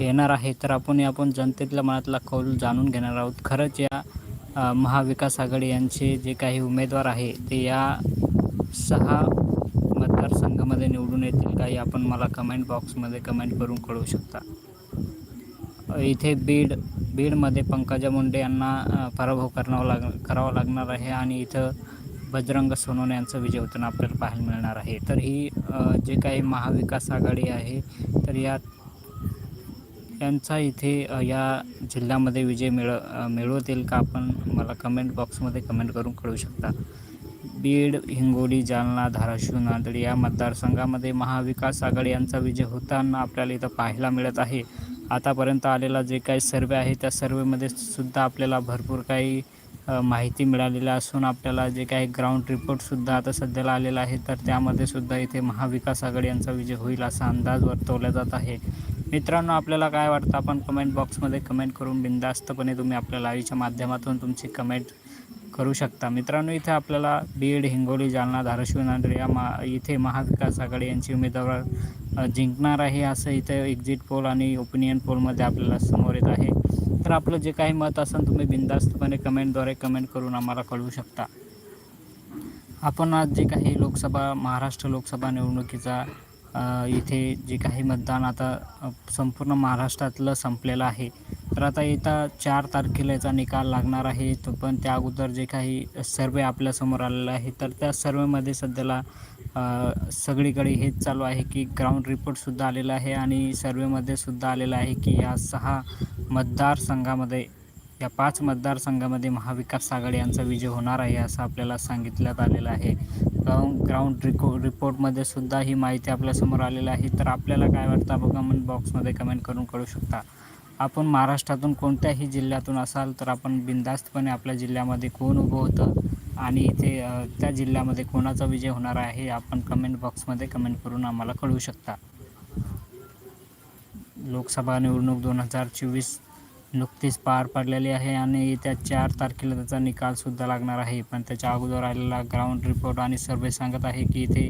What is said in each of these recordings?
येणार आहे तर आपण आपण जनतेतल्या मनातला कौल जाणून घेणार आहोत. खरंच या महाविकास आघाडी यांचे जे काही उमेदवार आहे ते या सहा मतदारसंघामध्ये निवडून येतील काही आपण मला कमेंट बॉक्समध्ये कमेंट करून कळवू शकता. इथे बीड बीडमध्ये पंकजा मुंडे यांना पराभव करावा लाग करावा लागणार आहे आणि इथं बजरंग सोनवणे यांचा विजय होताना आपल्याला पाहायला मिळणार आहे. तर ही जे काही महाविकास आघाडी आहे तर या यांचा इथे या जिल्ह्यामध्ये विजय मिळ मिळवतील का आपण मला कमेंट बॉक्समध्ये कमेंट करून कळू शकता. बीड हिंगोली जालना धाराशिव नांदेड या मतदारसंघामध्ये महाविकास आघाडी यांचा विजय होताना आपल्याला इथं पाहायला मिळत आहे. आतापर्यंत आलेला जे काही सर्वे आहे त्या सर्वेमध्ये सुद्धा आपल्याला भरपूर काही माहिती मिळालेली असून आपल्याला जे काही ग्राउंड रिपोर्टसुद्धा आता सध्याला आलेला आहे तर त्यामध्ये सुद्धा इथे महाविकास आघाडी यांचा विजय होईल असा अंदाज वर्तवला जात आहे. मित्रांनो आपल्याला काय वाटतं? आपण कमेंट बॉक्समध्ये कमेंट करून बिंदास्तपणे तुम्ही आपल्या लाईव्हच्या माध्यमातून तुमची कमेंट करू शकता. मित्रांनो इथे आपल्याला बीड हिंगोली जालना धाराशिव नांदेड या मा इथे महाविकास आघाडी यांची उमेदवार जिंकणार आहे असं इथे एक्झिट पोल आणि ओपिनियन पोलमध्ये आपल्याला समोर येत आहे. तर आपलं जे काही मत असेल तुम्ही बिंदास्तपणे कमेंटद्वारे कमेंट करून आम्हाला कळवू शकता. आपण आज जे काही लोकसभा महाराष्ट्र लोकसभा निवडणुकीचा इथे जे काही मतदान आता संपूर्ण महाराष्ट्रातलं संपलेलं आहे. तर आता येत्या चार तारखेला याचा निकाल लागणार आहे. तो पण त्या अगोदर जे काही सर्वे आपल्यासमोर आलेला आहे तर त्या सर्वेमध्ये सध्याला सगळीकडे हेच चालू आहे की ग्राउंड रिपोर्टसुद्धा आलेला आहे आणि सर्वेमध्ये सुद्धा आलेला आहे की या सहा मतदारसंघामध्ये या पाच मतदारसंघामध्ये महाविकास आघाडी यांचा विजय होणार आहे असं आपल्याला सांगितल्यात आलेलं आहे. ग्राउंड ग्राउंड रिको रिपोर्टमध्ये सुद्धा ही माहिती आपल्यासमोर आलेली आहे. तर आपल्याला काय वाटतं? कमेंट बॉक्समध्ये कमेंट करून कळू शकता. आपण महाराष्ट्रातून कोणत्याही जिल्ह्यातून असाल तर आपण बिनधास्तपणे आपल्या जिल्ह्यामध्ये कोण उभं होतं आणि इथे त्या जिल्ह्यामध्ये कोणाचा विजय होणार आहे आपण कमेंट बॉक्समध्ये कमेंट करून आम्हाला कळवू शकता. लोकसभा निवडणूक दोन हजार चोवीस नुकतीच पार पडलेली आहे आणि येत्या चार तारखेला त्याचा निकालसुद्धा लागणार आहे. पण त्याच्या अगोदर आलेला ग्राउंड रिपोर्ट आणि सर्वे सांगत आहे की इथे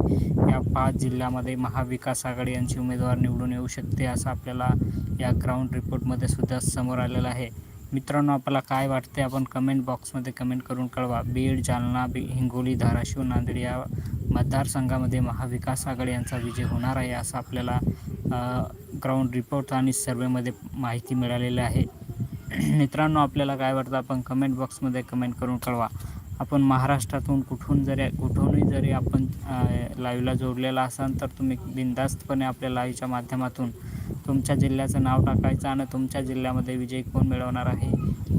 या पाच जिल्ह्यामध्ये महाविकास आघाडी यांची उमेदवार निवडून येऊ शकते असं आपल्याला या ग्राउंड रिपोर्टमध्ये सुद्धा समोर आलेलं आहे. मित्रांनो आपल्याला काय वाटते आपण कमेंट बॉक्समध्ये कमेंट करून कळवा. बीड जालना बी हिंगोली धाराशिव नांदेड या मतदारसंघामध्ये महाविकास आघाडी यांचा विजय होणार आहे असं आपल्याला ग्राउंड रिपोर्ट आणि सर्वेमध्ये माहिती मिळालेली आहे. मित्रांनो आपल्याला काय वाटतं? आपण कमेंट बॉक्समध्ये कमेंट करून कळवा. आपण महाराष्ट्रातून कुठून जरी कुठूनही जरी आपण लाईव्हला जोडलेला असाल तर तुम्ही बिनधास्तपणे आपल्या लाईव्हच्या माध्यमातून तुमच्या जिल्ह्याचं नाव टाकायचं आणि तुमच्या जिल्ह्यामध्ये विजय कोण मिळवणार आहे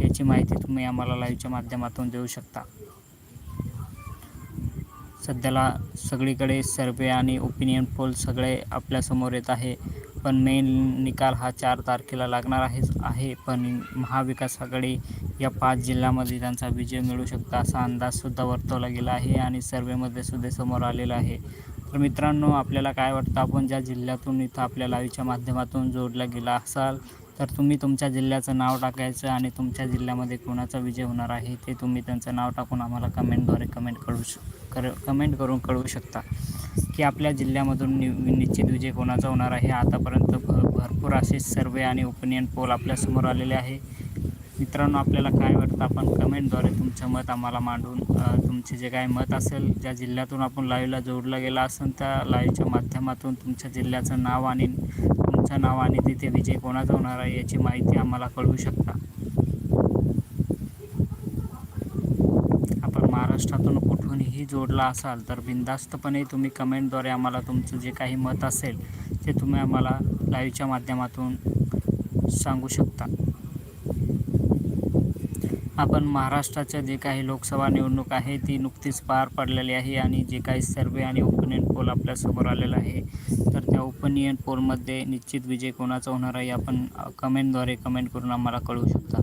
याची माहिती तुम्ही आम्हाला लाईव्हच्या माध्यमातून देऊ शकता. सध्याला सगळीकडे सर्वे आणि ओपिनियन पोल सगळे आपल्यासमोर येत आहे. पण मेन निकाल हा चार तारखेला लागणार आहे आहे. पण महाविकास आघाडी या पाच जिल्ह्यामध्ये त्यांचा विजय मिळू शकता असा अंदाजसुद्धा वर्तवला गेला आहे आणि सर्वेमध्ये सुद्धा समोर आलेला आहे. तर मित्रांनो आपल्याला काय वाटतं? आपण ज्या जिल्ह्यातून इथं आपल्या लाईव्हच्या माध्यमातून जोडला गेला असाल तर तुम्ही तुमच्या जिल्ह्याचं नाव टाकायचं आणि तुमच्या जिल्ह्यामध्ये कोणाचा विजय होणार आहे ते तुम्ही त्यांचं नाव टाकून आम्हाला कमेंटद्वारे कमेंट करू श कर कमेंट करून कळवू शकता की आपल्या जिल्ह्यामधून नि निश्चित विजय कोणाचा होणार आहे. आतापर्यंत भ भरपूर असे सर्वे आणि ओपिनियन पोल आपल्यासमोर आलेले आहे. मित्रांनो आपल्याला काय वाटतं आपण कमेंटद्वारे तुमचं मत आम्हाला मांडून तुमचे जे काय मत असेल ज्या जिल्ह्यातून आपण लाईव्हला जोडलं गेला असेल त्या लाईव्हच्या माध्यमातून तुमच्या जिल्ह्याचं नाव आणि कोणाचं नाव आणि तिथे विजय कोणाचा होणार आहे याची माहिती आम्हाला कळवू शकता. आपण महाराष्ट्रातून कुठूनही जोडला असाल तर बिनधास्तपणे तुम्ही कमेंटद्वारे आम्हाला तुमचं जे काही मत असेल ते तुम्ही आम्हाला लाईव्हच्या माध्यमातून सांगू शकता. आपण महाराष्ट्राच्या जे काही लोकसभा निवडणूक आहे ती नुकतीच पार पडलेली आहे आणि जे काही सर्वे आणि ओपिनियन पोल आपल्यासमोर आलेला आहे या ओपनियन ओपिनियन पोलमध्ये निश्चित विजय कोणाचा होणार आहे आपण कमेंटद्वारे कमेंट करून आम्हाला कळवू शकता.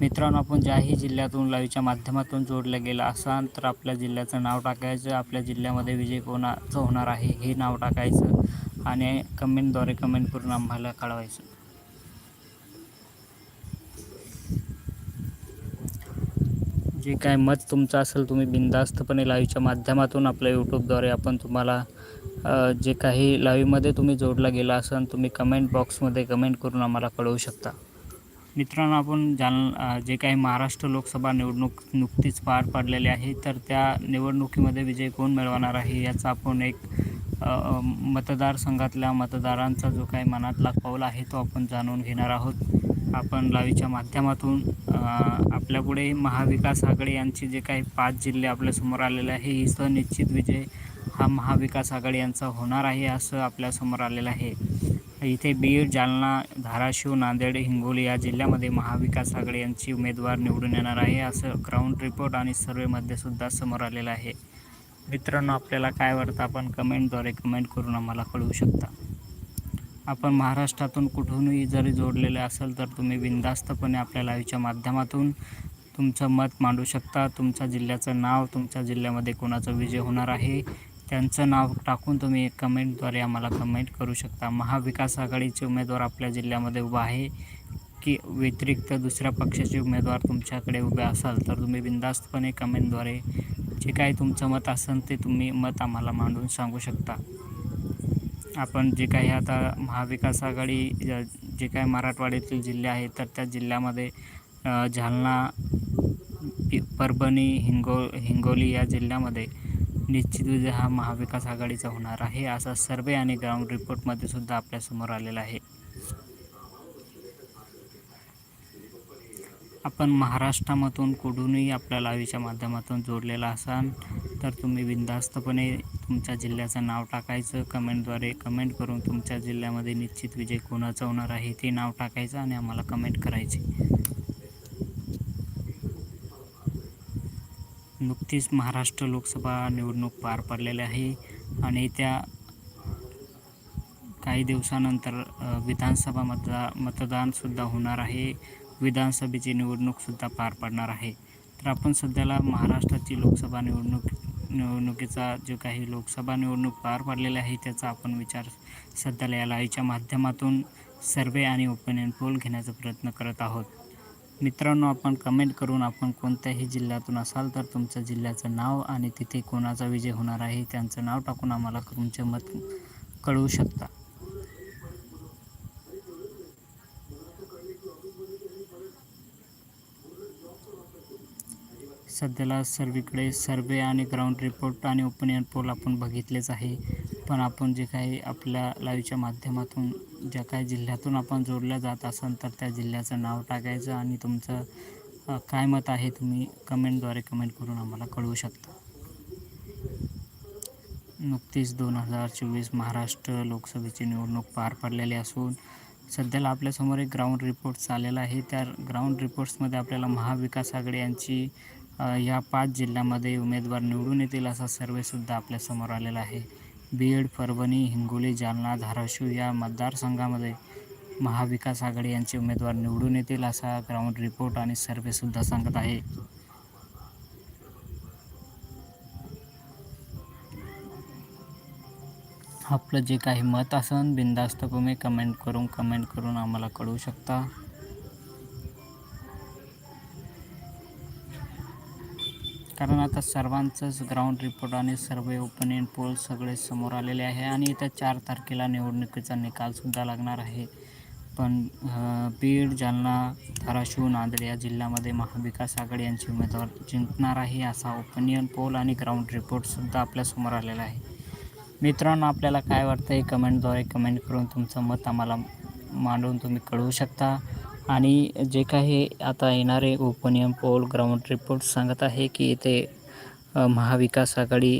मित्रांनो आपण ज्याही जिल्ह्यातून लाईव्हच्या माध्यमातून जोडलं गेलं असाल तर आपल्या जिल्ह्याचं नाव टाकायचं आपल्या जिल्ह्यामध्ये विजय कोणाचं होणार आहे हे नाव टाकायचं आणि कमेंटद्वारे कमेंट करून आम्हाला कळवायचं. जे काय मत तुमचं असेल तुम्ही बिनधास्तपणे लाईव्हच्या माध्यमातून आपल्या यूट्यूबद्वारे आपण तुम्हाला जे काही लाईव्हमध्ये तुम्ही जोडला गेला असाल तुम्ही कमेंट बॉक्समध्ये कमेंट करून आम्हाला कळवू शकता. मित्रांनो आपण जाल जे काही महाराष्ट्र लोकसभा निवडणूक नुकतीच पार पडलेली आहे तर त्या निवडणुकीमध्ये विजय कोण मिळवणार आहे याचा आपण एक मतदारसंघातल्या मतदारांचा जो काही मनातला कौल आहे तो आपण जाणून घेणार आहोत. आपण लाईव्हच्या माध्यमातून आपल्यापुढे महाविकास आघाडी यांचे जे काही पाच जिल्हे आपल्यासमोर आलेले आहे ही सनिश्चित विजय हा महाविकास आघाडी यांचा होणार आहे असं आपल्यासमोर आलेलं आहे. इथे बीड जालना धाराशिव नांदेड हिंगोली या जिल्ह्यामध्ये महाविकास आघाडी यांची उमेदवार निवडून येणार आहे असं ग्राउंड रिपोर्ट आणि सर्वेमध्ये सुद्धा समोर आलेलं आहे. मित्रांनो आपल्याला काय वाटतं आपण कमेंटद्वारे कमेंट करून आम्हाला कळवू शकता. आपण महाराष्ट्रातून कुठूनही जरी जोडलेले असेल तर तुम्ही बिनधास्तपणे आपल्या लाईव्हच्या माध्यमातून तुमचं मत मांडू शकता. तुमच्या जिल्ह्याचं नाव तुमच्या जिल्ह्यामध्ये कोणाचा विजय होणार आहे त्यांचं नाव टाकून तुम्ही कमेंटद्वारे आम्हाला कमेंट करू शकता. महाविकास आघाडीचे उमेदवार आपल्या जिल्ह्यामध्ये उभा आहे. की व्यतिरिक्त दुसऱ्या पक्षाचे उमेदवार तुमच्याकडे उभे असाल तर तुम्ही बिनधास्तपणे कमेंटद्वारे जे काही तुमचं मत असेल ते तुम्ही मत आम्हाला मांडून सांगू शकता. आपण जे काही आता महाविकास आघाडी जे काही मराठवाड्यातील जिल्हे आहेत तर त्या जिल्ह्यामध्ये जालना परभणी हिंगो हिंगोली या जिल्ह्यामध्ये निश्चित विजय हा महाविकास आघाडीचा होणार आहे असा सर्वे आणि ग्राउंड रिपोर्टमध्ये सुद्धा आपल्यासमोर आलेला आहे. आपण महाराष्ट्रामधून कुठूनही आपल्या लाईव्हच्या माध्यमातून जोडलेला असाल तर तुम्ही बिनधास्तपणे तुमच्या जिल्ह्याचं नाव टाकायचं. कमेंटद्वारे कमेंट करून तुमच्या जिल्ह्यामध्ये निश्चित विजय कोणाचा होणार आहे ते नाव टाकायचं आणि आम्हाला कमेंट करायचे. नुकतीच महाराष्ट्र लोकसभा निवडणूक पार पडलेली आहे आणि त्या काही दिवसानंतर विधानसभा मतदा मतदानसुद्धा होणार आहे. विधानसभेची निवडणूकसुद्धा पार पडणार आहे. तर आपण सध्याला महाराष्ट्राची लोकसभा निवडणूक निवडणुकीचा जो काही लोकसभा निवडणूक पार पडलेली आहे त्याचा आपण विचार सध्याला या लाईव्हच्या माध्यमातून सर्वे आणि ओपिनियन पोल घेण्याचा प्रयत्न करत आहोत. मित्रांनो आपण कमेंट करून आपण कोणत्याही जिल्ह्यातून असाल तर तुमच्या जिल्ह्याचं नाव आणि तिथे कोणाचा विजय होणार आहे त्यांचं नाव टाकून आम्हाला तुमचे मत कळवू शकता. सध्याला सर्वीकडे सर्वे आणि ग्राउंड रिपोर्ट आणि ओपिनियन पोल आपण बघितलेच आहे. पण आपण जे काही आपल्या लाईव्हच्या माध्यमातून ज्या काही जिल्ह्यातून आपण जोडल्या जात असाल तर त्या जिल्ह्याचं नाव टाकायचं आणि तुमचं काय मत आहे तुम्ही कमेंटद्वारे कमेंट करून आम्हाला कळवू शकता. नुकतीच दोन हजार चोवीस महाराष्ट्र लोकसभेची निवडणूक पार पडलेली असून सध्याला आपल्यासमोर एक ग्राउंड रिपोर्ट चाललेला आहे. त्या ग्राउंड रिपोर्ट्समध्ये आपल्याला महाविकास आघाडी यांची या पाच जिल्ह्यामध्ये उमेदवार निवडून येतील असा सर्वेसुद्धा आपल्यासमोर आलेला आहे. बीड परभणी हिंगोली जालना धाराशिव या मतदारसंघामध्ये महाविकास आघाडी यांचे उमेदवार निवडून येतील असा ग्राउंड रिपोर्ट आणि सर्वेसुद्धा सांगत आहे. आपलं जे काही मत असन बिनधास्त तुम्ही कमेंट करून कमेंट करून आम्हाला कळवू शकता. कारण आता सर्वांचंच ग्राउंड रिपोर्ट आणि सर्वे ओपिनियन पोल सगळे समोर आलेले आहे आणि येत्या चार तारखेला निवडणुकीचा निकालसुद्धा लागणार आहे. पण बीड जालना धाराशिव नांदेड या जिल्ह्यामध्ये महाविकास आघाडी यांची उमेदवार जिंकणार आहे असा ओपिनियन पोल आणि ग्राउंड रिपोर्टसुद्धा आपल्यासमोर आलेला आहे. मित्रांनो आपल्याला काय वाटतं हे कमेंटद्वारे कमेंट करून तुमचं मत आम्हाला मांडून तुम्ही कळवू शकता. आणि जे काही आता येणारे ओपनियम पोल ग्राउंड रिपोर्ट सांगत आहे की इथे महाविकास आघाडी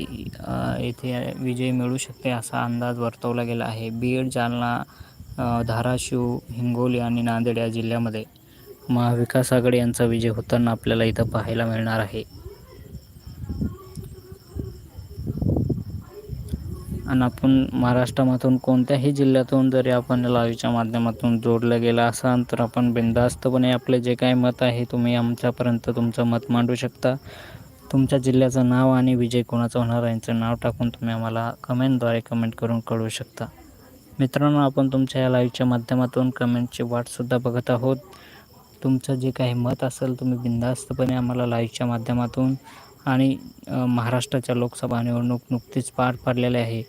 येथे विजय मिळू शकते असा अंदाज वर्तवला गेला आहे. बीड जालना धाराशिव हिंगोली आणि नांदेड या जिल्ह्यामध्ये महाविकास आघाडी यांचा विजय होताना आपल्याला इथं पाहायला मिळणार आहे. आणि आपण महाराष्ट्रामधून कोणत्याही जिल्ह्यातून जरी आपण लाईव्हच्या माध्यमातून जोडलं गेला असाल तर आपण बिनधास्तपणे आपले जे काही मत आहे तुम्ही आमच्यापर्यंत तुमचं मत मांडू शकता. तुमच्या जिल्ह्याचं नाव आणि विजय कोणाचा होणार यांचं नाव टाकून तुम्ही आम्हाला कमेंटद्वारे कमेंट करून कळवू शकता. मित्रांनो आपण तुमच्या या लाईव्हच्या माध्यमातून कमेंटची वाटसुद्धा बघत आहोत. तुमचं जे काही मत असेल तुम्ही बिनधास्तपणे आम्हाला लाईव्हच्या माध्यमातून आणि महाराष्ट्राच्या लोकसभा निवडणूक नुकतीच पार पडलेली आहे.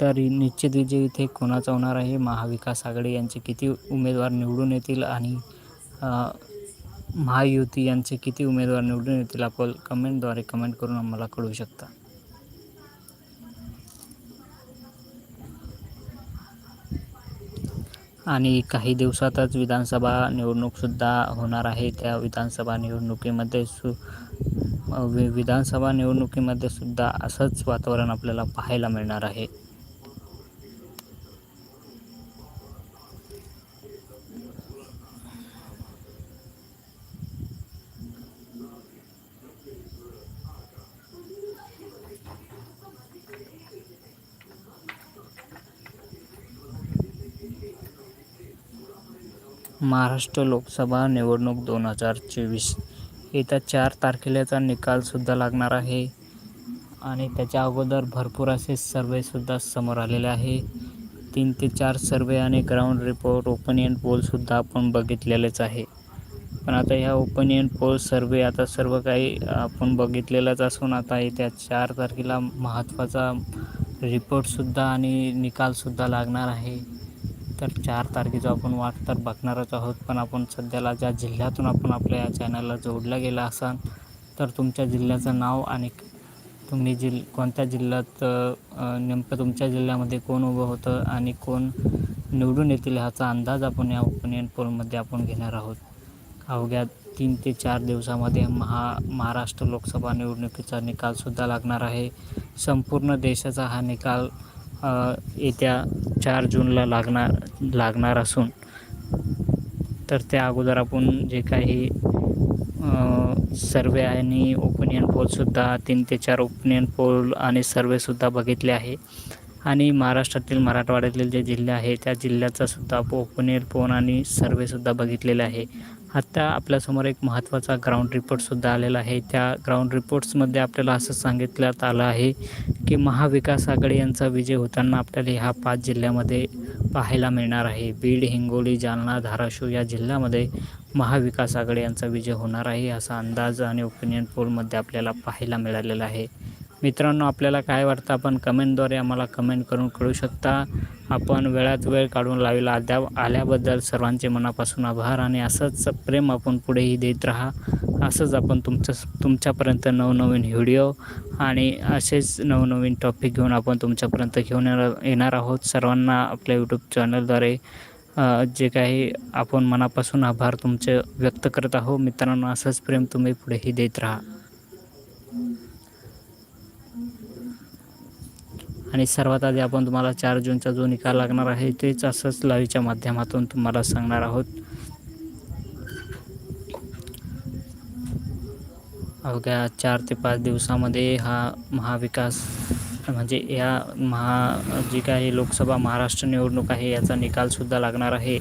तर निश्चित विजय इथे कोणाचा होणार आहे? महाविकास आघाडी यांचे किती उमेदवार निवडून येतील? आणि महायुती यांचे किती उमेदवार निवडून येतील? आपण कमेंटद्वारे कमेंट करून आम्हाला कळवू शकता. आणि काही दिवसातच विधानसभा निवडणूकसुद्धा होणार आहे. त्या विधानसभा निवडणुकीमध्ये सु विधानसभा निवडणुकीमध्ये सुद्धा असंच वातावरण आपल्याला पाहायला मिळणार आहे. महाराष्ट्र लोकसभा निवडणूक दोन हजार चोवीस येत्या चार तारखेलाचा निकालसुद्धा लागणार आहे. आणि त्याच्या अगोदर भरपूर असे सर्वेसुद्धा समोर आलेले आहे. तीन ते चार सर्वे आणि ग्राउंड रिपोर्ट ओपिनियन पोलसुद्धा आपण बघितलेलेच आहे. पण आता ह्या ओपिनियन पोल सर्वे आता सर्व काही आपण बघितलेलंच असून आता येत्या चार तारखेला महत्त्वाचा रिपोर्टसुद्धा आणि निकालसुद्धा लागणार आहे. तर चार तारखेचा आपण वाट तर बघणारच आहोत. पण आपण सध्याला ज्या जिल्ह्यातून आपण आपल्या या चॅनलला जोडला गेला असाल तर तुमच्या जिल्ह्याचं नाव आणि तुम्ही जिल कोणत्या जिल्ह्यात नेमकं तुमच्या जिल्ह्यामध्ये कोण उभं होतं आणि कोण निवडून येतील ह्याचा अंदाज आपण या ओपिनियन पोलमध्ये आपण घेणार आहोत. अवघ्या तीन ते चार दिवसामध्ये महा महाराष्ट्र लोकसभा निवडणुकीचा निकालसुद्धा लागणार आहे. संपूर्ण देशाचा हा निकाल येत्या चार जूनला लागणार लागणार असून तर त्या अगोदर आपण जे काही सर्वे आणि ओपिनियन पोलसुद्धा तीन ते चार ओपिनियन पोल आणि सर्वेसुद्धा बघितले आहे. आणि महाराष्ट्रातील मराठवाड्यातील जे जिल्हे आहे त्या जिल्ह्याचासुद्धा ओपिनियन पोल आणि सर्वेसुद्धा बघितलेले आहे. आत्ता आपल्यासमोर एक महत्त्वाचा ग्राउंड रिपोर्टसुद्धा आलेला आहे. त्या ग्राउंड रिपोर्ट्समध्ये आपल्याला असं सांगितल्यात आलं आहे की महाविकास आघाडी यांचा विजय होताना आपल्याला ह्या पाच जिल्ह्यामध्ये पाहायला मिळणार आहे. बीड हिंगोली जालना धाराशिव या जिल्ह्यामध्ये महाविकास आघाडी यांचा विजय होणार आहे असा अंदाज आणि ओपिनियन पोलमध्ये आपल्याला पाहायला मिळालेला आहे. मित्रांनो आपल्याला काय वाटतं? आपण कमेंटद्वारे आम्हाला कमेंट करून कळू शकता. आपण वेळात वेळ काढून लावीला. आद्या आल्याबद्दल सर्वांचे मनापासून आभार आणि असंच प्रेम आपण पुढेही देत राहा. असंच आपण तुमचं तुमच्यापर्यंत नवनवीन व्हिडिओ आणि असेच नवनवीन टॉपिक घेऊन आपण तुमच्यापर्यंत घेऊन येणार आहोत. सर्वांना आपल्या यूट्यूब चॅनलद्वारे जे काही आपण मनापासून आभार तुमचे व्यक्त करत आहो मित्रांनो असंच प्रेम तुम्ही पुढेही देत राहा. आणि सर्वात आधी आपण तुम्हाला चार जूनचा जो निकाल लागणार आहे तेच असंच लाईव्हच्या माध्यमातून तुम्हाला सांगणार आहोत. अवघ्या चार ते पाच दिवसामध्ये हा महाविकास म्हणजे या महा जी काही लोकसभा महाराष्ट्र निवडणूक आहे याचा निकालसुद्धा लागणार आहे.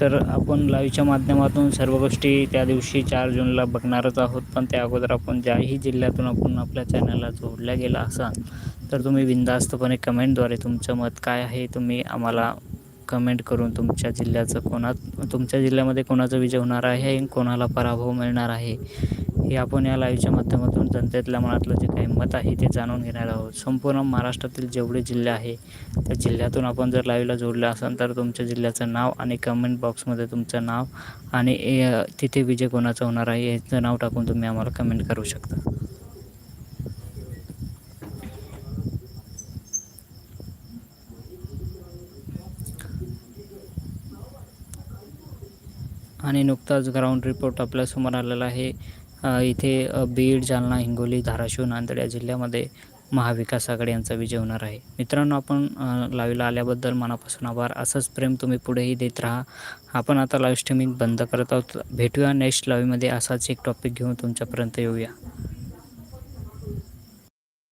तर आपण लाईव्हच्या माध्यमातून सर्व गोष्टी त्या दिवशी चार जूनला बघणारच आहोत पण त्या अगोदर आपण ज्याही जिल्ह्यातून आपण आपल्या चॅनलला जोडल्या गेला असाल तर तुम्ही बिंदास्तपणे कमेंटद्वारे तुमचं मत काय आहे तुम्ही आम्हाला कमेंट करून तुमच्या जिल्ह्याचं कोणात तुमच्या जिल्ह्यामध्ये कोणाचा विजय होणार आहे कोणाला पराभव मिळणार आहे हे आपण या लाईव्हच्या माध्यमातून जनतेतल्या मनातलं जे काही मत आहे ते जाणून घेणार आहोत. संपूर्ण महाराष्ट्रातील जेवढे जिल्हे आहे त्या जिल्ह्यातून आपण जर लाईव्हला जोडलं असाल तर तुमच्या जिल्ह्याचं नाव आणि कमेंट बॉक्समध्ये तुमचं नाव आणि तिथे विजय कोणाचा होणार आहे याचं नाव टाकून तुम्ही आम्हाला कमेंट करू शकता. आणि नुकताच ग्राउंड रिपोर्ट आपल्यासमोर आलेला आहे. इथे बीड जालना हिंगोली धाराशिव नांदेड या जिल्ह्यामध्ये महाविकास आघाडी यांचा विजय होणार आहे. मित्रांनो आपण लाईव्हला आल्याबद्दल मनापासून आभार. असंच प्रेम तुम्ही पुढेही देत राहा. आपण आता लाईव्ह स्ट्रीमिंग बंद करत आहोत. भेटूया नेक्स्ट लाईव्हमध्ये असाच एक टॉपिक घेऊन तुमच्यापर्यंत येऊया.